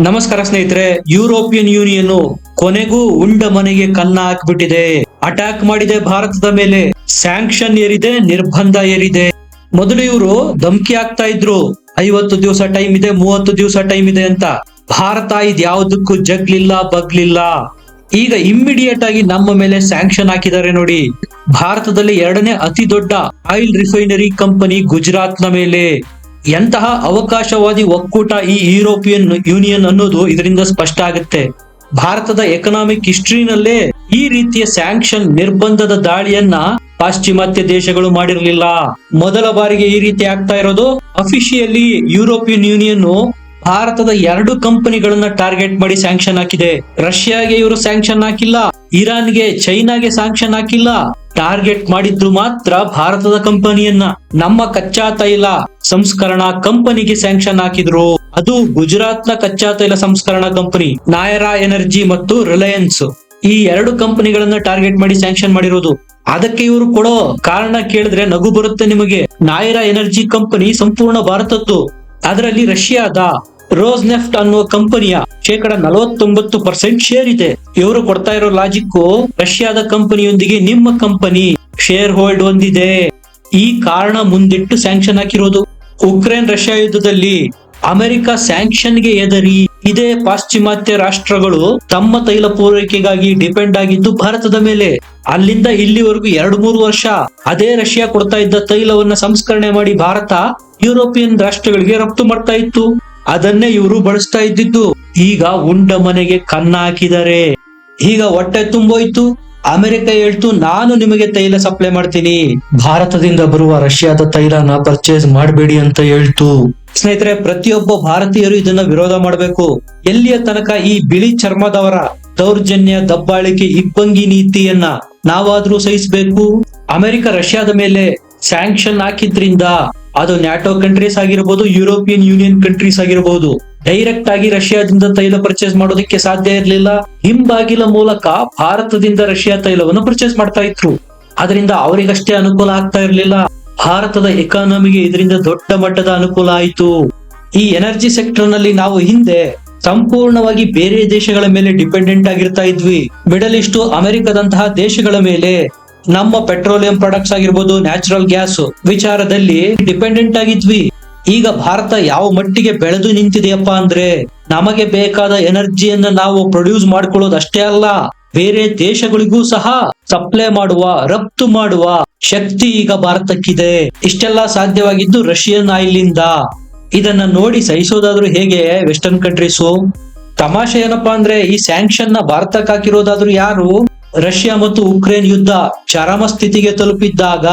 ನಮಸ್ಕಾರ ಸ್ನೇಹಿತರೆ European union ಕೊನೆಗೂ ಉಂಡ ಮನೆಗೆ ಕನ್ನ ಹಾಕ್ಬಿಟ್ಟಿದೆ. ಅಟ್ಯಾಕ್ ಮಾಡಿದೆ ಭಾರತದ ಮೇಲೆ. ಸ್ಯಾಂಕ್ಷನ್ ಏರಿದೆ, ನಿರ್ಬಂಧ ಏರಿದೆ. ಮೊದಲು ಇವರು ಧಮಕಿ ಆಗ್ತಾ ಇದ್ರು. ಐವತ್ತು ದಿವಸ ಟೈಮ್ ಇದೆ, ಮೂವತ್ತು ದಿವಸ ಟೈಮ್ ಇದೆ ಅಂತ. ಭಾರತ ಇದ್ಯಾವುದಕ್ಕೂ ಜಗ್ಲಿಲ್ಲ, ಬಗ್ಲಿಲ್ಲ. ಈಗ ಇಮ್ಮಿಡಿಯೇಟ್ ಆಗಿ ನಮ್ಮ ಮೇಲೆ ಸ್ಯಾಂಕ್ಷನ್ ಹಾಕಿದ್ದಾರೆ ನೋಡಿ. ಭಾರತದಲ್ಲಿ ಎರಡನೇ ಅತಿ ದೊಡ್ಡ ಆಯಿಲ್ ರಿಫೈನರಿ ಕಂಪನಿ ಗುಜರಾತ್ ಮೇಲೆ. ಎಂತಹ ಅವಕಾಶವಾದಿ ಒಕ್ಕೂಟ ಈ ಯುರೋಪಿಯನ್ ಯೂನಿಯನ್ ಅನ್ನೋದು ಇದರಿಂದ ಸ್ಪಷ್ಟ ಆಗುತ್ತೆ. ಭಾರತದ ಎಕನಾಮಿಕ್ ಹಿಸ್ಟ್ರಿನಲ್ಲೇ ಈ ರೀತಿಯ ಸ್ಯಾಂಕ್ಷನ್ ನಿರ್ಬಂಧದ ದಾಳಿಯನ್ನ ಪಾಶ್ಚಿಮಾತ್ಯ ದೇಶಗಳು ಮಾಡಿರಲಿಲ್ಲ. ಮೊದಲ ಬಾರಿಗೆ ಈ ರೀತಿ ಆಗ್ತಾ ಇರೋದು ಅಫಿಷಿಯಲಿ ಯುರೋಪಿಯನ್ ಯೂನಿಯನ್ ಭಾರತದ ಎರಡು ಕಂಪನಿಗಳನ್ನ ಟಾರ್ಗೆಟ್ ಮಾಡಿ ಸ್ಯಾಂಕ್ಷನ್ ಹಾಕಿದೆ. ರಷ್ಯಾಗೆ ಇವರು ಸ್ಯಾಂಕ್ಷನ್ ಹಾಕಿಲ್ಲ, ಇರಾನ್ಗೆ, ಚೈನಾಗೆ ಸ್ಯಾಂಕ್ಷನ್ ಹಾಕಿಲ್ಲ. ಟಾರ್ಗೆಟ್ ಮಾಡಿದ್ರು ಮಾತ್ರ ಭಾರತದ ಕಂಪನಿಯನ್ನ. ನಮ್ಮ ಕಚ್ಚಾ ತೈಲ ಸಂಸ್ಕರಣಾ ಕಂಪನಿಗೆ ಸ್ಯಾಂಕ್ಷನ್ ಹಾಕಿದ್ರು. ಅದು ಗುಜರಾತ್ನ ಕಚ್ಚಾ ತೈಲ ಸಂಸ್ಕರಣಾ ಕಂಪನಿ, ನಾಯರಾ ಎನರ್ಜಿ ಮತ್ತು ರಿಲಯನ್ಸ್. ಈ ಎರಡು ಕಂಪನಿಗಳನ್ನ ಟಾರ್ಗೆಟ್ ಮಾಡಿ ಸ್ಯಾಂಕ್ಷನ್ ಮಾಡಿರೋದು. ಅದಕ್ಕೆ ಇವರು ಕೊಡೋ ಕಾರಣ ಕೇಳಿದ್ರೆ ನಗು ಬರುತ್ತೆ ನಿಮಗೆ. ನಾಯರಾ ಎನರ್ಜಿ ಕಂಪನಿ ಸಂಪೂರ್ಣ ಭಾರತದ್ದು. ಅದರಲ್ಲಿ ರಷ್ಯಾದ ರೋಸ್ ನೆಫ್ಟ್ ಅನ್ನುವ ಕಂಪನಿಯ ಶೇಕಡ ನಲವತ್ತೊಂಬತ್ತು ಪರ್ಸೆಂಟ್ ಶೇರ್ ಇದೆ. ಇವರು ಕೊಡ್ತಾ ಇರೋ ಲಾಜಿಕ್ ರಷ್ಯಾದ ಕಂಪನಿಯೊಂದಿಗೆ ನಿಮ್ಮ ಕಂಪನಿ ಶೇರ್ ಹೋಲ್ಡ್ ಹೊಂದಿದೆ ಈ ಕಾರಣ ಮುಂದಿಟ್ಟು ಸ್ಯಾಂಕ್ಷನ್ ಹಾಕಿರೋದು. ಉಕ್ರೇನ್ ರಷ್ಯಾ ಯುದ್ಧದಲ್ಲಿ ಅಮೆರಿಕ ಸ್ಯಾಂಕ್ಷನ್ಗೆ ಎದರಿ ಇದೇ ಪಾಶ್ಚಿಮಾತ್ಯ ರಾಷ್ಟ್ರಗಳು ತಮ್ಮ ತೈಲ ಪೂರೈಕೆಗಾಗಿ ಡಿಪೆಂಡ್ ಆಗಿದ್ದು ಭಾರತದ ಮೇಲೆ. ಅಲ್ಲಿಂದ ಇಲ್ಲಿವರೆಗೂ ಎರಡು ಮೂರು ವರ್ಷ ಅದೇ ರಷ್ಯಾ ಕೊಡ್ತಾ ಇದ್ದ ತೈಲವನ್ನ ಸಂಸ್ಕರಣೆ ಮಾಡಿ ಭಾರತ ಯುರೋಪಿಯನ್ ರಾಷ್ಟ್ರಗಳಿಗೆ ರಫ್ತು ಮಾಡ್ತಾ ಇತ್ತು. ಅದನ್ನೇ ಇವರು ಬಳಸ್ತಾ ಇದ್ದಿದ್ದು. ಈಗ ಉಂಡ ಮನೆಗೆ ಕನ್ನ ಹಾಕಿದ್ದಾರೆ ಈಗ ಹೊಟ್ಟೆ ತುಂಬೋಯ್ತು. ಅಮೆರಿಕ ಹೇಳ್ತು ನಾನು ನಿಮಗೆ ತೈಲ ಸಪ್ಲೈ ಮಾಡ್ತೀನಿ. ಭಾರತದಿಂದ ಬರುವ ರಷ್ಯಾದ ತೈಲನ ಪರ್ಚೇಸ್ ಮಾಡಬೇಡಿ ಅಂತ ಹೇಳ್ತು. ಸ್ನೇಹಿತರೆ ಪ್ರತಿಯೊಬ್ಬ ಭಾರತೀಯರು ಇದನ್ನ ವಿರೋಧ ಮಾಡಬೇಕು. ಎಲ್ಲಿಯ ತನಕ ಈ ಬಿಳಿ ಚರ್ಮದವರ ದೌರ್ಜನ್ಯ ದಬ್ಬಾಳಿಕೆ ಇಬ್ಬಂಗಿ ನೀತಿಯನ್ನ ನಾವಾದ್ರೂ ಸಹಿಸಬೇಕು? ಅಮೆರಿಕ ರಷ್ಯಾದ ಮೇಲೆ ಸ್ಯಾಂಕ್ಷನ್ ಹಾಕಿದ್ರಿಂದ ಅದು ನ್ಯಾಟೋ ಕಂಟ್ರೀಸ್ ಆಗಿರ್ಬೋದು ಯುರೋಪಿಯನ್ ಯೂನಿಯನ್ ಕಂಟ್ರೀಸ್ ಆಗಿರಬಹುದು ಡೈರೆಕ್ಟ್ ಆಗಿ ರಷ್ಯಾದಿಂದ ತೈಲ ಪರ್ಚೇಸ್ ಮಾಡೋದಕ್ಕೆ ಸಾಧ್ಯ ಇರಲಿಲ್ಲ. ಹಿಂಬಾಗಿಲ ಮೂಲಕ ಭಾರತದಿಂದ ರಷ್ಯಾ ತೈಲವನ್ನು ಪರ್ಚೇಸ್ ಮಾಡ್ತಾ ಇದ್ರು. ಅದರಿಂದ ಅವರಿಗಷ್ಟೇ ಅನುಕೂಲ ಆಗ್ತಾ ಇರಲಿಲ್ಲ. ಭಾರತದ ಎಕಾನಮಿಗೆ ಇದರಿಂದ ದೊಡ್ಡ ಮಟ್ಟದ ಅನುಕೂಲ ಆಯಿತು. ಈ ಎನರ್ಜಿ ಸೆಕ್ಟರ್ನಲ್ಲಿ ನಾವು ಹಿಂದೆ ಸಂಪೂರ್ಣವಾಗಿ ಬೇರೆ ದೇಶಗಳ ಮೇಲೆ ಡಿಪೆಂಡೆಂಟ್ ಆಗಿರ್ತಾ ಇದ್ವಿ. ಮಿಡಲ್ ಈಸ್ಟ್ ಅಮೆರಿಕದಂತಹ ದೇಶಗಳ ಮೇಲೆ ನಮ್ಮ ಪೆಟ್ರೋಲಿಯಂ ಪ್ರಾಡಕ್ಟ್ಸ್ ಆಗಿರ್ಬೋದು ನ್ಯಾಚುರಲ್ ಗ್ಯಾಸ್ ವಿಚಾರದಲ್ಲಿ ಡಿಪೆಂಡೆಂಟ್ ಆಗಿದ್ವಿ. ಈಗ ಭಾರತ ಯಾವ ಮಟ್ಟಿಗೆ ಬೆಳೆದು ನಿಂತಿದೆಯಪ್ಪ ಅಂದ್ರೆ ನಮಗೆ ಬೇಕಾದ ಎನರ್ಜಿಯನ್ನ ನಾವು ಪ್ರೊಡ್ಯೂಸ್ ಮಾಡ್ಕೊಳ್ಳೋದು ಅಷ್ಟೇ ಅಲ್ಲ, ಬೇರೆ ದೇಶಗಳಿಗೂ ಸಹ ಸಪ್ಲೈ ಮಾಡುವ, ರಫ್ತು ಮಾಡುವ ಶಕ್ತಿ ಈಗ ಭಾರತಕ್ಕಿದೆ. ಇಷ್ಟೆಲ್ಲ ಸಾಧ್ಯವಾಗಿದ್ದು ರಷ್ಯನ್ ಇಂದ ಇದನ್ನ ನೋಡಿ ಸಹಿಸೋದಾದ್ರೂ ಹೇಗೆ ವೆಸ್ಟರ್ನ್ ಕಂಟ್ರೀಸು ತಮಾಷೆ ಏನಪ್ಪಾ ಅಂದ್ರೆ ಈ ಸ್ಯಾಂಕ್ಷನ್ನ ಭಾರತಕ್ಕೆ ಹಾಕಿರೋದಾದ್ರೂ ಯಾರು? ರಷ್ಯಾ ಮತ್ತು ಉಕ್ರೇನ್ ಯುದ್ಧ ಚರಮ ಸ್ಥಿತಿಗೆ ತಲುಪಿದ್ದಾಗ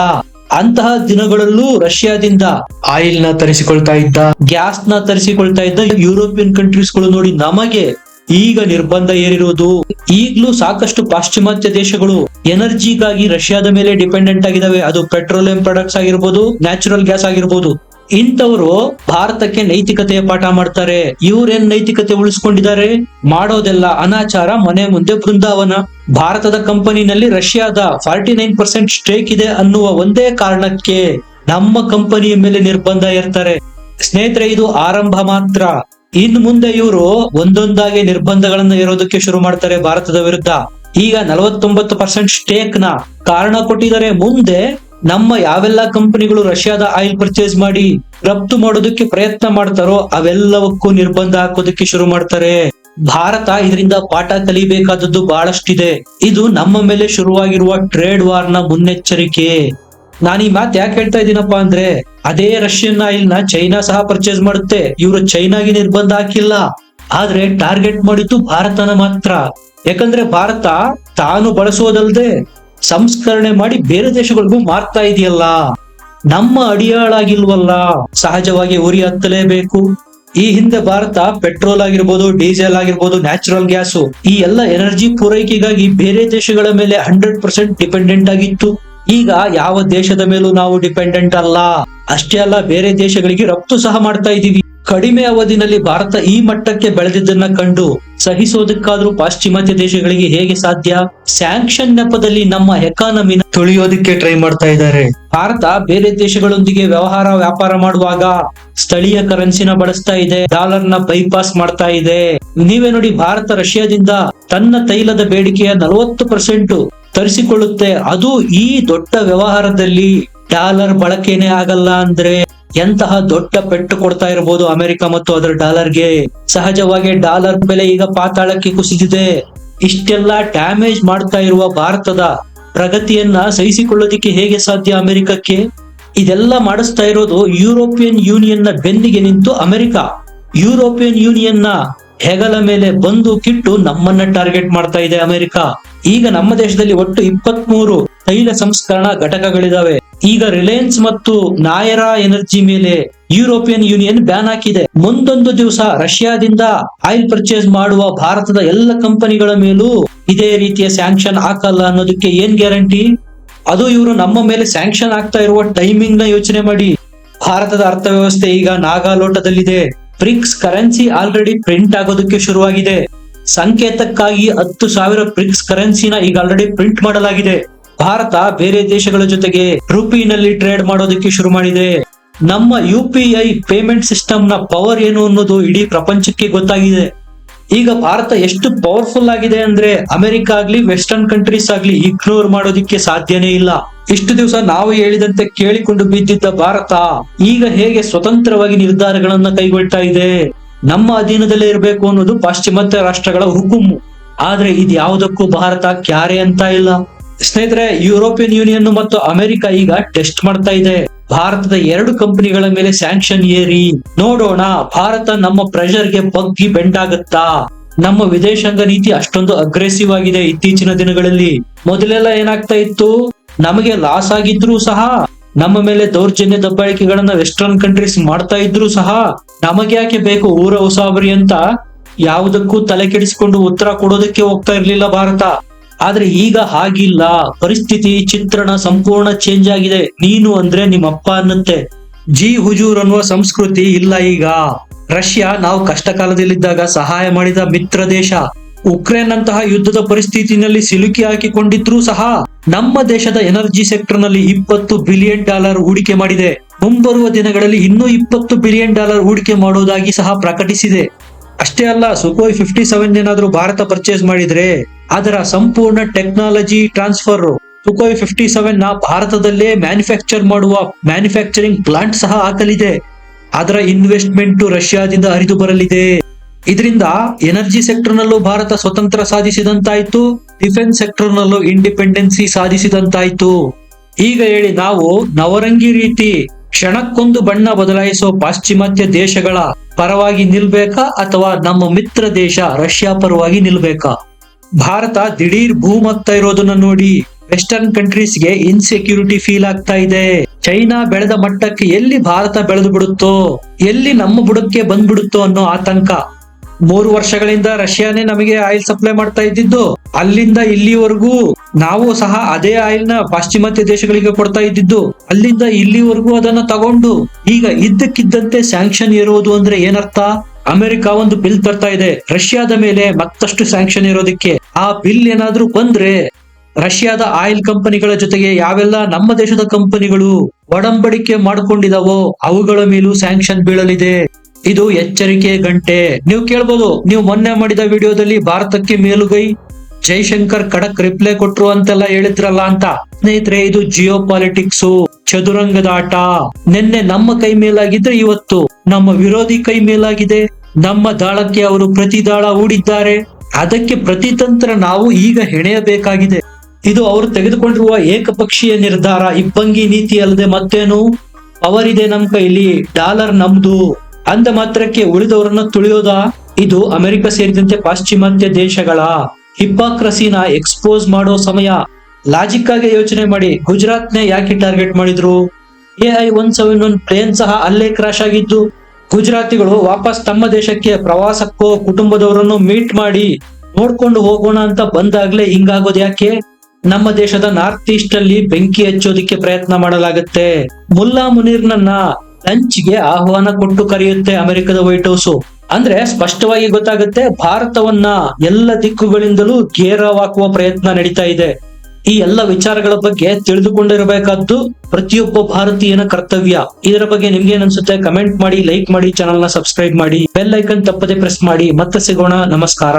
ಅಂತಹ ದಿನಗಳಲ್ಲೂ ರಷ್ಯಾದಿಂದ ಆಯಿಲ್ನ ತರಿಸಿಕೊಳ್ತಾ ಇದ್ದ ಗ್ಯಾಸ್ನ ತರಿಸಿಕೊಳ್ತಾ ಇದ್ದ ಯುರೋಪಿಯನ್ ಕಂಟ್ರೀಸ್ಗಳು ನೋಡಿ ನಮಗೆ ಈಗ ನಿರ್ಬಂಧ ಏರಿರುವುದು ಈಗಲೂ ಸಾಕಷ್ಟು ಪಾಶ್ಚಿಮಾತ್ಯ ದೇಶಗಳು ಎನರ್ಜಿಗಾಗಿ ರಷ್ಯಾದ ಮೇಲೆ ಡಿಪೆಂಡೆಂಟ್ ಆಗಿದಾವೆ ಅದು ಪೆಟ್ರೋಲಿಯಂ ಪ್ರಾಡಕ್ಟ್ಸ್ ಆಗಿರ್ಬೋದು, ನ್ಯಾಚುರಲ್ ಗ್ಯಾಸ್ ಆಗಿರ್ಬೋದು. ಇಂಥವರು ಭಾರತಕ್ಕೆ ನೈತಿಕತೆಯ ಪಾಠ ಮಾಡ್ತಾರೆ. ಇವ್ರೇನ್ ನೈತಿಕತೆ ಉಳಿಸ್ಕೊಂಡಿದ್ದಾರೆ? ಮಾಡೋದೆಲ್ಲ ಅನಾಚಾರ, ಮನೆ ಮುಂದೆ ಬೃಂದಾವನ. ಭಾರತದ ಕಂಪನಿನಲ್ಲಿ ರಷ್ಯಾದ ಫಾರ್ಟಿ ನೈನ್ ಪರ್ಸೆಂಟ್ ಸ್ಟೇಕ್ ಇದೆ ಅನ್ನುವ ಒಂದೇ ಕಾರಣಕ್ಕೆ ನಮ್ಮ ಕಂಪನಿಯ ಮೇಲೆ ನಿರ್ಬಂಧ ಇರ್ತಾರೆ ಸ್ನೇಹಿತರೆ, ಇದು ಆರಂಭ ಮಾತ್ರ. ಇನ್ ಮುಂದೆ ಇವರು ಒಂದೊಂದಾಗಿ ನಿರ್ಬಂಧಗಳನ್ನ ಇರೋದಕ್ಕೆ ಶುರು ಮಾಡ್ತಾರೆ ಭಾರತದ ವಿರುದ್ಧ. ಈಗ ನಲವತ್ತೊಂಬತ್ತು ಪರ್ಸೆಂಟ್ ಸ್ಟೇಕ್ನ ಕಾರಣ ಕೊಟ್ಟಿದ್ದಾರೆ. ಮುಂದೆ ನಮ್ಮ ಯಾವೆಲ್ಲ ಕಂಪನಿಗಳು ರಷ್ಯಾದ ಆಯಿಲ್ ಪರ್ಚೇಸ್ ಮಾಡಿ ರಫ್ತು ಮಾಡೋದಕ್ಕೆ ಪ್ರಯತ್ನ ಮಾಡ್ತಾರೋ ಅವೆಲ್ಲವಕ್ಕೂ ನಿರ್ಬಂಧ ಹಾಕೋದಕ್ಕೆ ಶುರು ಮಾಡ್ತಾರೆ. ಭಾರತ ಇದರಿಂದ ಪಾಠ ಕಲಿಬೇಕಾದದ್ದು ಬಹಳಷ್ಟಿದೆ. ಇದು ನಮ್ಮ ಮೇಲೆ ಶುರುವಾಗಿರುವ ಟ್ರೇಡ್ ವಾರ್ನ ಮುನ್ನೆಚ್ಚರಿಕೆ. ನಾನು ಈ ಮಾತು ಯಾಕೆ ಹೇಳ್ತಾ ಇದ್ದೀನಪ್ಪಾ ಅಂದ್ರೆ, ಅದೇ ರಷ್ಯನ್ ಆಯಿಲ್ನ ಚೈನಾ ಸಹ ಪರ್ಚೇಸ್ ಮಾಡುತ್ತೆ. ಇವರು ಚೈನಾಗೆ ನಿರ್ಬಂಧ ಹಾಕಿಲ್ಲ. ಆದ್ರೆ ಟಾರ್ಗೆಟ್ ಮಾಡಿದ್ದು ಭಾರತನ ಮಾತ್ರ. ಯಾಕಂದ್ರೆ ಭಾರತ ತಾನು ಬಳಸೋದಲ್ದೆ ಸಂಸ್ಕರಣೆ ಮಾಡಿ ಬೇರೆ ದೇಶಗಳಿಗೂ ಮಾರ್ತಾ ಇದೆಯಲ್ಲ? ನಮ್ಮ ಅಡಿಯಾಳಾಗಿಲ್ವಲ್ಲ? ಸಹಜವಾಗಿ ಉರಿ ಹತ್ತಲೇಬೇಕು. ಈ ಹಿಂದೆ ಭಾರತ ಪೆಟ್ರೋಲ್ ಆಗಿರ್ಬೋದು, ಡೀಸೆಲ್ ಆಗಿರ್ಬೋದು, ನ್ಯಾಚುರಲ್ ಗ್ಯಾಸ್, ಈ ಎಲ್ಲ ಎನರ್ಜಿ ಪೂರೈಕೆಗಾಗಿ ಬೇರೆ ದೇಶಗಳ ಮೇಲೆ ಹಂಡ್ರೆಡ್ ಪರ್ಸೆಂಟ್ ಡಿಪೆಂಡೆಂಟ್ ಆಗಿತ್ತು. ಈಗ ಯಾವ ದೇಶದ ಮೇಲೂ ನಾವು ಡಿಪೆಂಡೆಂಟ್ ಅಲ್ಲ. ಅಷ್ಟೇ ಅಲ್ಲ, ಬೇರೆ ದೇಶಗಳಿಗೆ ರಫ್ತು ಸಹ ಮಾಡ್ತಾ ಇದೀವಿ. ಕಡಿಮೆ ಅವಧಿನಲ್ಲಿ ಭಾರತ ಈ ಮಟ್ಟಕ್ಕೆ ಬೆಳೆದಿದ್ದನ್ನ ಕಂಡು ಸಹಿಸೋದಕ್ಕಾದ್ರೂ ಪಾಶ್ಚಿಮಾತ್ಯ ದೇಶಗಳಿಗೆ ಹೇಗೆ ಸಾಧ್ಯ? ಸ್ಯಾಂಕ್ಷನ್ ನೆಪದಲ್ಲಿ ನಮ್ಮ ಎಕಾನಮಿನ ತುಳಿಯೋದಕ್ಕೆ ಟ್ರೈ ಮಾಡ್ತಾ ಇದ್ದಾರೆ. ಭಾರತ ಬೇರೆ ದೇಶಗಳೊಂದಿಗೆ ವ್ಯವಹಾರ ವ್ಯಾಪಾರ ಮಾಡುವಾಗ ಸ್ಥಳೀಯ ಕರೆನ್ಸಿನ ಬಳಸ್ತಾ ಇದೆ ಡಾಲರ್ನ ಬೈಪಾಸ್ ಮಾಡ್ತಾ ಇದೆ. ನೀವೇ ನೋಡಿ ಭಾರತ ರಷ್ಯಾದಿಂದ ತನ್ನ ತೈಲದ ಬೇಡಿಕೆಯ ನಲವತ್ತು ಪರ್ಸೆಂಟ್ ತರಿಸಿಕೊಳ್ಳುತ್ತೆ. ಅದು ಈ ದೊಡ್ಡ ವ್ಯವಹಾರದಲ್ಲಿ ಡಾಲರ್ ಬಳಕೆನೇ ಆಗಲ್ಲ ಅಂದ್ರೆ ಎಂತಹ ದೊಡ್ಡ ಪೆಟ್ಟು ಕೊಡ್ತಾ ಇರಬಹುದು ಅಮೆರಿಕ ಮತ್ತು ಅದರ ಡಾಲರ್ಗೆ? ಸಹಜವಾಗಿ ಡಾಲರ್ ಬೆಲೆ ಈಗ ಪಾತಾಳಕ್ಕೆ ಕುಸಿದಿದೆ. ಇಷ್ಟೆಲ್ಲ ಡ್ಯಾಮೇಜ್ ಮಾಡ್ತಾ ಇರುವ ಭಾರತದ ಪ್ರಗತಿಯನ್ನ ಸಹಿಸಿಕೊಳ್ಳೋದಿಕ್ಕೆ ಹೇಗೆ ಸಾಧ್ಯ ಅಮೆರಿಕಕ್ಕೆ? ಇದೆಲ್ಲ ಮಾಡಿಸ್ತಾ ಇರೋದು ಯುರೋಪಿಯನ್ ಯೂನಿಯನ್ನ ಬೆನ್ನಿಗೆ ನಿಂತು ಅಮೆರಿಕ. ಯುರೋಪಿಯನ್ ಯೂನಿಯನ್ನ ಹೆಗಲ ಮೇಲೆ ಬಂದು ಕಿಟ್ಟು ನಮ್ಮನ್ನ ಟಾರ್ಗೆಟ್ ಮಾಡ್ತಾ ಇದೆ ಅಮೆರಿಕ. ಈಗ ನಮ್ಮ ದೇಶದಲ್ಲಿ ಒಟ್ಟು ಇಪ್ಪತ್ತ್ ಮೂರು ತೈಲ ಸಂಸ್ಕರಣಾ ಘಟಕಗಳಿದಾವೆ. ಈಗ ರಿಲಯನ್ಸ್ ಮತ್ತು ನಾಯರಾ ಎನರ್ಜಿ ಮೇಲೆ ಯುರೋಪಿಯನ್ ಯೂನಿಯನ್ ಬ್ಯಾನ್ ಹಾಕಿದೆ. ಮುಂದೊಂದು ದಿವಸ ರಷ್ಯಾದಿಂದ ಆಯಿಲ್ ಪರ್ಚೇಸ್ ಮಾಡುವ ಭಾರತದ ಎಲ್ಲ ಕಂಪನಿಗಳ ಮೇಲೂ ಇದೇ ರೀತಿಯ ಸ್ಯಾಂಕ್ಷನ್ ಹಾಕಲ್ಲ ಅನ್ನೋದಕ್ಕೆ ಏನ್ ಗ್ಯಾರಂಟಿ? ಅದು ಇವರು ನಮ್ಮ ಮೇಲೆ ಸ್ಯಾಂಕ್ಷನ್ ಆಗ್ತಾ ಇರುವ ಟೈಮಿಂಗ್ನ ಯೋಚನೆ ಮಾಡಿ. ಭಾರತದ ಅರ್ಥವ್ಯವಸ್ಥೆ ಈಗ ನಾಗಾಲೋಟದಲ್ಲಿದೆ. ಬ್ರಿಕ್ಸ್ ಕರೆನ್ಸಿ ಆಲ್ರೆಡಿ ಪ್ರಿಂಟ್ ಆಗೋದಕ್ಕೆ ಶುರುವಾಗಿದೆ. ಸಂಕೇತಕ್ಕಾಗಿ ಹತ್ತು ಸಾವಿರ ಬ್ರಿಕ್ಸ್ ಕರೆನ್ಸಿನ ಈಗ ಆಲ್ರೆಡಿ ಪ್ರಿಂಟ್ ಮಾಡಲಾಗಿದೆ. ಭಾರತ ಬೇರೆ ದೇಶಗಳ ಜೊತೆಗೆ ರುಪಿನಲ್ಲಿ ಟ್ರೇಡ್ ಮಾಡೋದಕ್ಕೆ ಶುರು ಮಾಡಿದೆ. ನಮ್ಮ ಯು ಪೇಮೆಂಟ್ ಸಿಸ್ಟಮ್ನ ಪವರ್ ಏನು ಅನ್ನೋದು ಇಡೀ ಪ್ರಪಂಚಕ್ಕೆ ಗೊತ್ತಾಗಿದೆ. ಈಗ ಭಾರತ ಎಷ್ಟು ಪವರ್ಫುಲ್ ಆಗಿದೆ ಅಂದ್ರೆ ಅಮೆರಿಕ ಆಗ್ಲಿ, ವೆಸ್ಟರ್ನ್ ಕಂಟ್ರೀಸ್ ಆಗ್ಲಿ ಇಗ್ನೋರ್ ಮಾಡೋದಿಕ್ಕೆ ಸಾಧ್ಯನೇ ಇಲ್ಲ. ಇಷ್ಟು ದಿವಸ ನಾವು ಹೇಳಿದಂತೆ ಕೇಳಿಕೊಂಡು ಬಿದ್ದಿದ್ದ ಭಾರತ ಈಗ ಹೇಗೆ ಸ್ವತಂತ್ರವಾಗಿ ನಿರ್ಧಾರಗಳನ್ನ ಕೈಗೊಳ್ತಾ ಇದೆ. ನಮ್ಮ ಅಧೀನದಲ್ಲೇ ಇರಬೇಕು ಅನ್ನೋದು ಪಾಶ್ಚಿಮಾತ್ಯ ರಾಷ್ಟ್ರಗಳ ಹುಕುಮ್ಮು ಆದ್ರೆ ಇದ್ಯಾವುದಕ್ಕೂ ಭಾರತ ಕ್ಯಾರೆ ಅಂತ ಇಲ್ಲ. ಸ್ನೇಹಿತರೆ ಯುರೋಪಿಯನ್ ಯೂನಿಯನ್ ಮತ್ತು ಅಮೆರಿಕ ಈಗ ಟೆಸ್ಟ್ ಮಾಡ್ತಾ ಇದೆ. ಭಾರತದ ಎರಡು ಕಂಪನಿಗಳ ಮೇಲೆ ಸ್ಯಾಂಕ್ಷನ್ ಏರಿ. ನೋಡೋಣ, ಭಾರತ ನಮ್ಮ ಪ್ರೆಷರ್ಗೆ ಬಗ್ಗಿ ಬೆಂಡಾಗುತ್ತಾ ನಮ್ಮ ವಿದೇಶಾಂಗ ನೀತಿ ಅಷ್ಟೊಂದು ಅಗ್ರೆಸಿವ್ ಆಗಿದೆ ಇತ್ತೀಚಿನ ದಿನಗಳಲ್ಲಿ. ಮೊದಲೆಲ್ಲ ಏನಾಗ್ತಾ ಇತ್ತು? ನಮಗೆ ಲಾಸ್ ಆಗಿದ್ರು ಸಹ, ನಮ್ಮ ಮೇಲೆ ದೌರ್ಜನ್ಯ ದಬ್ಬಾಳಿಕೆಗಳನ್ನ ವೆಸ್ಟರ್ನ್ ಕಂಟ್ರೀಸ್ ಮಾಡ್ತಾ ಇದ್ರು ಸಹ, ನಮಗೆ ಯಾಕೆ ಬೇಕು ಊರ ಉಸಾಬರಿ ಅಂತ? ಯಾವುದಕ್ಕೂ ತಲೆ ಕೆಡಿಸಿಕೊಂಡು ಉತ್ತರ ಕೊಡೋದಕ್ಕೆ ಹೋಗ್ತಾ ಇರ್ಲಿಲ್ಲ ಭಾರತ. ಆದ್ರೆ ಈಗ ಹಾಗಿಲ್ಲ. ಪರಿಸ್ಥಿತಿ ಚಿತ್ರಣ ಸಂಪೂರ್ಣ ಚೇಂಜ್ ಆಗಿದೆ. ನೀನು ಅಂದ್ರೆ ನಿಮ್ಮಪ್ಪ ಅನ್ನತ್ತೆ. ಜಿ ಹುಜೂರ್ ಅನ್ನುವ ಸಂಸ್ಕೃತಿ ಇಲ್ಲ ಈಗ. ರಷ್ಯಾ ನಾವು ಕಷ್ಟ ಕಾಲದಲ್ಲಿದ್ದಾಗ ಸಹಾಯ ಮಾಡಿದ ಮಿತ್ರ ದೇಶ. ಉಕ್ರೇನ್ ಅಂತಹ ಯುದ್ಧದ ಪರಿಸ್ಥಿತಿನಲ್ಲಿ ಸಿಲುಕಿ ಹಾಕಿಕೊಂಡಿದ್ರೂ ಸಹ ನಮ್ಮ ದೇಶದ ಎನರ್ಜಿ ಸೆಕ್ಟರ್ನಲ್ಲಿ ಇಪ್ಪತ್ತು ಬಿಲಿಯನ್ ಡಾಲರ್ ಹೂಡಿಕೆ ಮಾಡಿದೆ. ಮುಂಬರುವ ದಿನಗಳಲ್ಲಿ ಇನ್ನೂ ಇಪ್ಪತ್ತು ಬಿಲಿಯನ್ ಡಾಲರ್ ಹೂಡಿಕೆ ಮಾಡುವುದಾಗಿ ಸಹ ಪ್ರಕಟಿಸಿದೆ. ಅಷ್ಟೇ ಅಲ್ಲ ಸುಖೋಯ್ ಫಿಫ್ಟಿ ಸೆವೆನ್ ಏನಾದ್ರೂ ಭಾರತ ಪರ್ಚೇಸ್ ಮಾಡಿದ್ರೆ ಅದರ ಸಂಪೂರ್ಣ ಟೆಕ್ನಾಲಜಿ ಟ್ರಾನ್ಸ್ಫರ್ ಸುಖೋಯ್ ಫಿಫ್ಟಿ ಸೆವೆನ್ನ ಭಾರತದಲ್ಲೇ ಮ್ಯಾನುಫ್ಯಾಕ್ಚರ್ ಮಾಡುವ ಮ್ಯಾನುಫ್ಯಾಕ್ಚರಿಂಗ್ ಪ್ಲಾಂಟ್ ಸಹ ಹಾಕಲಿದೆ. ಅದರ ಇನ್ವೆಸ್ಟ್ಮೆಂಟ್ ರಷ್ಯಾದಿಂದ ಹರಿದು ಬರಲಿದೆ. ಇದರಿಂದ ಎನರ್ಜಿ ಸೆಕ್ಟರ್ ನಲ್ಲೂ ಭಾರತ ಸ್ವತಂತ್ರ ಸಾಧಿಸಿದಂತಾಯ್ತು ಡಿಫೆನ್ಸ್ ಸೆಕ್ಟರ್ ನಲ್ಲೂ ಇಂಡಿಪೆಂಡೆನ್ಸಿ ಸಾಧಿಸಿದಂತಾಯ್ತು. ಈಗ ಹೇಳಿ ನಾವು ನವರಂಗಿ ರೀತಿ ಕ್ಷಣಕ್ಕೊಂದು ಬಣ್ಣ ಬದಲಾಯಿಸೋ ಪಾಶ್ಚಿಮಾತ್ಯ ದೇಶಗಳ ಪರವಾಗಿ ನಿಲ್ಬೇಕಾ ಅಥವಾ ನಮ್ಮ ಮಿತ್ರ ದೇಶ ರಷ್ಯಾ ಪರವಾಗಿ ನಿಲ್ಬೇಕಾ? ಭಾರತ ದಿಢೀರ್ ಭೂಮತ್ತ ಇರೋದನ್ನ ನೋಡಿ ವೆಸ್ಟರ್ನ್ ಕಂಟ್ರೀಸ್ಗೆ ಇನ್ಸೆಕ್ಯೂರಿಟಿ ಫೀಲ್ ಆಗ್ತಾ ಇದೆ. ಚೈನಾ ಬೆಳೆದ ಮಟ್ಟಕ್ಕೆ ಎಲ್ಲಿ ಭಾರತ ಬೆಳೆದು ಬಿಡುತ್ತೋ, ಎಲ್ಲಿ ನಮ್ಮ ಬುಡಕ್ಕೆ ಬಂದ್ಬಿಡುತ್ತೋ ಅನ್ನೋ ಆತಂಕ. ಮೂರು ವರ್ಷಗಳಿಂದ ರಷ್ಯಾನೇ ನಮಗೆ ಆಯಿಲ್ ಸಪ್ಲೈ ಮಾಡ್ತಾ ಇದ್ದಿದ್ದು, ಅಲ್ಲಿಂದ ಇಲ್ಲಿವರೆಗೂ ನಾವು ಸಹ ಅದೇ ಆಯಿಲ್ನ ಪಾಶ್ಚಿಮಾತ್ಯ ದೇಶಗಳಿಗೆ ಕೊಡ್ತಾ ಇದ್ದಿದ್ದು, ಅಲ್ಲಿಂದ ಇಲ್ಲಿವರೆಗೂ ಅದನ್ನ ತಗೊಂಡು, ಈಗ ಇದ್ದಕ್ಕಿದ್ದಂತೆ ಸ್ಯಾಂಕ್ಷನ್ ಇರುವುದು ಅಂದ್ರೆ ಏನರ್ಥ? ಅಮೆರಿಕ ಒಂದು ಬಿಲ್ ತರ್ತಾ ಇದೆ. ರಷ್ಯಾದ ಮೇಲೆ ಮತ್ತಷ್ಟು ಸ್ಯಾಂಕ್ಷನ್ ಇರೋದಕ್ಕೆ ಆ ಬಿಲ್ ಏನಾದ್ರೂ ಬಂದ್ರೆ ರಷ್ಯಾದ ಆಯಿಲ್ ಕಂಪನಿಗಳ ಜೊತೆಗೆ ಯಾವೆಲ್ಲ ನಮ್ಮ ದೇಶದ ಕಂಪನಿಗಳು ಒಡಂಬಡಿಕೆ ಮಾಡಿಕೊಂಡಿದಾವೋ ಅವುಗಳ ಮೇಲೂ ಸ್ಯಾಂಕ್ಷನ್ ಬೀಳಲಿದೆ. ಇದು ಎಚ್ಚರಿಕೆ ಗಂಟೆ. ನೀವು ಕೇಳ್ಬೋದು, ನೀವು ಮೊನ್ನೆ ಮಾಡಿದ ವಿಡಿಯೋದಲ್ಲಿ ಭಾರತಕ್ಕೆ ಮೇಲುಗೈ ಜೈಶಂಕರ್ ಖಡಕ್ ರಿಪ್ಲೈ ಕೊಟ್ರು ಅಂತೆಲ್ಲ ಹೇಳಿದ್ರಲ್ಲ ಅಂತ. ಸ್ನೇಹಿತರೆ, ಇದು ಜಿಯೋ ಪಾಲಿಟಿಕ್ಸ್ ಚದುರಂಗದ ಆಟ. ನಿನ್ನೆ ನಮ್ಮ ಕೈ ಮೇಲಾಗಿದ್ರೆ ಇವತ್ತು ನಮ್ಮ ವಿರೋಧಿ ಕೈ ಮೇಲಾಗಿದೆ. ನಮ್ಮ ದಾಳಕ್ಕೆ ಅವರು ಪ್ರತಿ ದಾಳ ಹೂಡಿದ್ದಾರೆ. ಅದಕ್ಕೆ ಪ್ರತಿತಂತ್ರ ನಾವು ಈಗ ಹೆಣೆಯಬೇಕಾಗಿದೆ. ಇದು ಅವರು ತೆಗೆದುಕೊಂಡಿರುವ ಏಕಪಕ್ಷೀಯ ನಿರ್ಧಾರ. ಇಬ್ಬಂಗಿ ನೀತಿ ಅಲ್ಲದೆ ಮತ್ತೇನು? ಅವರಿದೆ ನಮ್ಮ ನಮ್ ಕೈಲಿ, ಡಾಲರ್ ನಮ್ದು. ಅಂದ ಮಾತ್ರಕ್ಕೆ ಉಳಿದವರನ್ನ ತುಳಿಯೋದಾ? ಇದು ಅಮೆರಿಕ ಸೇರಿದಂತೆ ಪಾಶ್ಚಿಮಾತ್ಯ ದೇಶಗಳ ಹಿಪಾಕ್ರಸಿನ ಎಕ್ಸ್ಪೋಸ್ ಮಾಡೋ ಸಮಯ. ಲಾಜಿಕ್ ಆಗಿ ಯೋಚನೆ ಮಾಡಿ. ಗುಜರಾತ್ ನೇ ಯಾಕೆ ಟಾರ್ಗೆಟ್ ಮಾಡಿದ್ರು? A I one seven one plane ಸಹ ಅಲ್ಲೇ ಕ್ರಾಶ್ ಆಗಿದ್ದು. ಗುಜರಾತಿಗಳು ವಾಪಸ್ ತಮ್ಮ ದೇಶಕ್ಕೆ ಪ್ರವಾಸಕ್ಕೋ ಕುಟುಂಬದವರನ್ನು ಮೀಟ್ ಮಾಡಿ ನೋಡ್ಕೊಂಡು ಹೋಗೋಣ ಅಂತ ಬಂದಾಗ್ಲೇ ಹಿಂಗಾಗೋದು ಯಾಕೆ? ನಮ್ಮ ದೇಶದ ನಾರ್ತ್ ಈಸ್ಟ್ ಅಲ್ಲಿ ಬೆಂಕಿ ಹಚ್ಚೋದಿಕ್ಕೆ ಪ್ರಯತ್ನ ಮಾಡಲಾಗುತ್ತೆ. ಮುಲ್ಲಾ ಮುನೀರ್ನನ್ನ ಲಂಚ್ಗೆ ಆಹ್ವಾನ ಕೊಟ್ಟು ಕರೆಯುತ್ತೆ ಅಮೆರಿಕದ ವೈಟ್ ಹೌಸ್. ಅಂದ್ರೆ ಸ್ಪಷ್ಟವಾಗಿ ಗೊತ್ತಾಗುತ್ತೆ, ಭಾರತವನ್ನ ಎಲ್ಲ ದಿಕ್ಕುಗಳಿಂದಲೂ ಗೇರವಾಕುವ ಪ್ರಯತ್ನ ನಡೀತಾ ಇದೆ. ಈ ಎಲ್ಲ ವಿಚಾರಗಳ ಬಗ್ಗೆ ತಿಳಿದುಕೊಂಡಿರಬೇಕಾದ್ದು ಪ್ರತಿಯೊಬ್ಬ ಭಾರತೀಯನ ಕರ್ತವ್ಯ. ಇದರ ಬಗ್ಗೆ ನಿಮ್ಗೆ ಏನನ್ಸುತ್ತೆ ಕಮೆಂಟ್ ಮಾಡಿ, ಲೈಕ್ ಮಾಡಿ ಚಾನಲ್ನ ಸಬ್ಸ್ಕ್ರೈಬ್ ಮಾಡಿ ಬೆಲ್ ಐಕನ್ ತಪ್ಪದೆ ಪ್ರೆಸ್ ಮಾಡಿ. ಮತ್ತೆ ಸಿಗೋಣ. ನಮಸ್ಕಾರ.